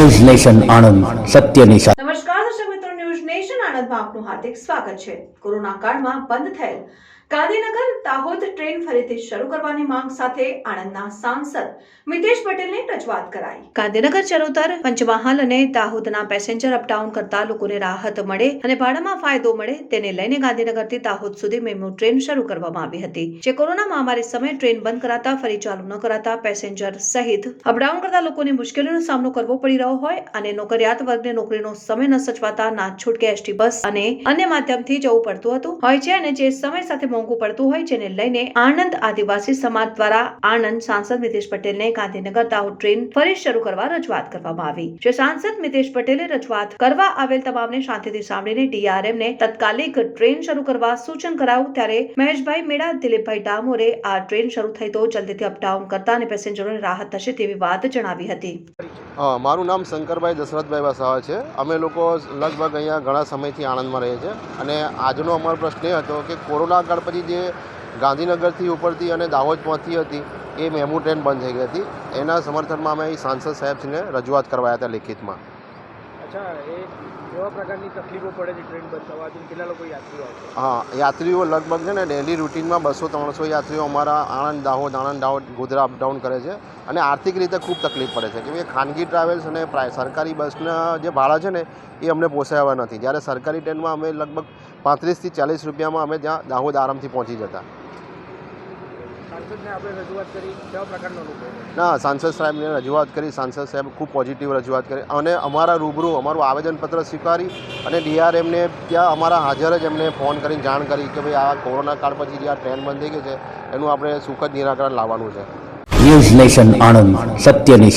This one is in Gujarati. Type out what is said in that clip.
ન્યૂઝ નેશન આણંદ સત્યની સાથે નમસ્કાર, દર્શક મિત્રો, ન્યૂઝ નેશન આણંદમાં આપનું હાર્દિક સ્વાગત છે. કોરોના કાળમાં બંધ થયેલ ગાંધીનગર દાહોદ ટ્રેન ફરીથી શરૂ કરવાની માંગ સાથે આણંદના સાંસદ મિતેશ પટેલને રજૂઆત કરાઈ. ગાંધીનગર ચરોતર, પંચમહાલ અને દાહોદના પેસેન્જર અપડાઉન કરતા લોકોને રાહત મળે અને ભાડામાં ફાયદો મળે તેને લઈને ગાંધીનગરથી દાહોદ સુધી મેમો ટ્રેન શરૂ કરવામાં આવી હતી. જે કોરોના મહામારી સમયે ટ્રેન બંધ કરાતા, ફરી ચાલુ ન કરાતા પેસેન્જર સહિત અપડાઉન કરતા લોકોને મુશ્કેલીનો સામનો કરવો પડી રહ્યો હોય અને નોકરિયાત વર્ગને નોકરીનો સમય ન સચવાતા ના છૂટકે એસટી બસ અને અન્ય માધ્યમથી જવું પડતું હતું. હોય છે અને જે સમય સાથે મોંઘું પડતું હોય જેને લઈને આણંદ આદિવાસી સમાજ દ્વારા આણંદ સાંસદ મિતેશ પટેલને ગાંધીનગર દાહોદ ટ્રેન ફરી શરૂ કરવા રજૂઆત કરવામાં આવી. જે સાંસદ મિતેશ પટેલે રજૂઆત કરવા આવેલ તમામને શાંતિથી સાંભળીને ડીઆરએમ ને તત્કાલિક ટ્રેન શરૂ કરવા સૂચન કરાયું ત્યારે મહેશભાઈ મેળા દિલીપભાઈ ડામોરે આ ટ્રેન શરૂ થઈ તો જલ્દીથી અપડાઉન કરતા અને પેસેન્જરોને રાહત થશે તેવી વાત જણાવી હતી. મારું નામ શંકરભાઈ દશરથભાઈ વસાવા છે. અમે લોકો લગભગ અહીંયા ઘણા સમયથી આણંદમાં રહીએ છીએ અને આજનો અમારો પ્રશ્ન એ હતો કે કોરોના કાળ પછી જે ગાંધીનગરથી ઉપરથી અને દાહોદ પહોંચતી હતી, એ મેમુ ટ્રેન બંધ થઈ ગઈ હતી. એના સમર્થનમાં અમે સાંસદ સાહેબશ્રીને રજૂઆત કરવાયા હતા લેખિતમાં. અચ્છા, એ કેવા પ્રકારની તકલીફો પડે છે ટ્રેન બંધ થવાથી કેટલા લોકો યાત્રીઓ હા, યાત્રીઓ લગભગ છે ને ડેલી રૂટીનમાં બસો ત્રણસો યાત્રીઓ અમારા આણંદ, દાહોદ આણંદ, દાહોદ, ગોધરા અપડાઉન કરે છે. અને આર્થિક રીતે ખૂબ તકલીફ પડે છે. કેમ કે ખાનગી ટ્રાવેલ્સ અને પ્રાય સરકારી બસના જે ભાડા છે ને, એ અમને પોસાયા નથી. જ્યારે સરકારી ટ્રેનમાં અમે લગભગ પાંત્રીસથી ચાલીસ રૂપિયામાં અમે ત્યાં દાહોદ આરામથી પહોંચી જતા. સાંસદને આપણે રજૂઆત કરી કેવા પ્રકારનો લોકો ના સાંસદ સાહેબને રજૂઆત કરી સાંસદ સાહેબ ખૂબ પોઝિટિવ રજૂઆત કરી અને અમારા રૂબરૂ અમારું આવેદનપત્ર સ્વીકારી અને ડીઆરએમને ત્યાં અમારા હાજર જ એમને ફોન કરીને જાણ કરી કે ભાઈ આ કોરોના કાળ પછી જે આ ટ્રેન બંધ થઈ ગઈ છે એનું આપણે સુખદ નિરાકરણ લાવવાનું છે. ન્યૂઝ નેશન આણંદ સત્યની